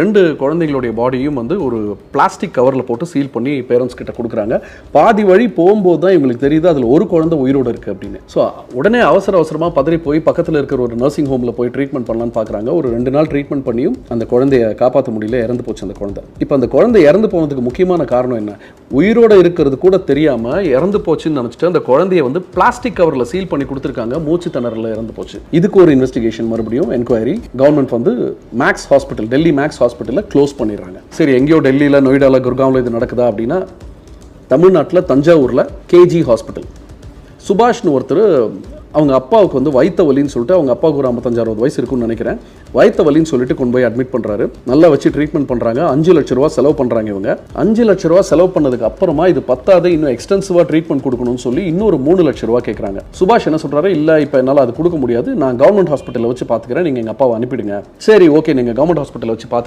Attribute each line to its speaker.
Speaker 1: ரெண்டு குழந்தைங்களுடைய பாடியும் வந்து ஒரு பிளாஸ்டிக் கவரில் போட்டு சீல் பண்ணி பேரண்ட்ஸ் கிட்ட கொடுக்குறாங்க. பாதி வழி போகும்போது தான் இவங்களுக்கு தெரியுது அதில் ஒரு குழந்தை உயிரோடு இருக்குது அப்படின்னு. ஸோ உடனே அவசர அவசரமாக பதறி போய் பக்கத்தில் இருக்கிற ஒரு நர்சிங் ஹோமில் போய் ட்ரீட்மெண்ட் பண்ணலான்னு பார்க்குறாங்க. ஒரு ரெண்டு நாள் ட்ரீட்மெண்ட் பண்ணியும் அந்த குழந்தைய காப்பாற்ற முடியல இறந்து போச்சு அந்த குழந்தை. இப்போ அந்த குழந்தை இறந்து போனதுக்கு முக்கியமான காரணம் என்ன? உயிரோட இருக்கிறது கூட தெரியாமல் இறந்து போச்சுன்னு நினச்சிட்டு அந்த குழந்தைய வந்து பிளாஸ்டிக் கவரில் சீல் பண்ணி கொடுத்துருக்காங்க. மூச்சு திணறல இறந்து போச்சு. இதுக்கு ஒரு இன்வெஸ்டிகேஷன் மறுபடியும் என்கொயரி கவர்மெண்ட் வந்து மேக்ஸ் ஹாஸ்பிட்டல் டெல்லி மேக்ஸ் ஹாஸ்பிட்டலில் க்ளோஸ் பண்ணிடுறாங்க. சரி எங்கேயோ டெல்லியில் நொய்டாவில் குர்காவில் இது நடக்குதா அப்படின்னா தமிழ்நாட்டில் தஞ்சாவூரில் கேஜி ஹாஸ்பிட்டல் சுபாஷ்னு ஒருத்தர் அவங்க அப்பாவுக்கு வந்து வயிற்று வலின்னு சொல்லிட்டு அவங்க அப்பாவுக்கு ஒரு ஐம்பத்தஞ்சாறு வயசு இருக்குன்னு நினைக்கிறேன். வயிற்று வலின்னு சொல்லிட்டு கொண்டு போய் அட்மிட் பண்ணுறாரு நல்லா வச்சு ட்ரீட்மெண்ட் பண்ணுறாங்க அஞ்சு லட்ச ரூபா செலவு பண்ணுறாங்க இவங்க. அஞ்சு லட்ச ரூபா செலவு பண்ணதுக்கு அப்புறமா இது பத்தாது இன்னும் எக்ஸ்டென்சிவாக ட்ரீட்மெண்ட் கொடுக்கணும்னு சொல்லி இன்னொரு மூணு லட்ச ரூபா கேட்குறாங்க சுபாஷ் என்ன சொல்கிறாரு இல்லை இப்போ என்னால் அது கொடுக்க முடியாது. நான் கவர்மெண்ட் ஹாஸ்பிட்டலில் வச்சு பார்த்துக்கிறேன் நீங்கள் எங்கள் அப்பாவை அனுப்பிடுங்க. சரி ஓகே நீங்கள் கவர்மெண்ட் ஹாஸ்பிட்டலில் வச்சு பார்த்து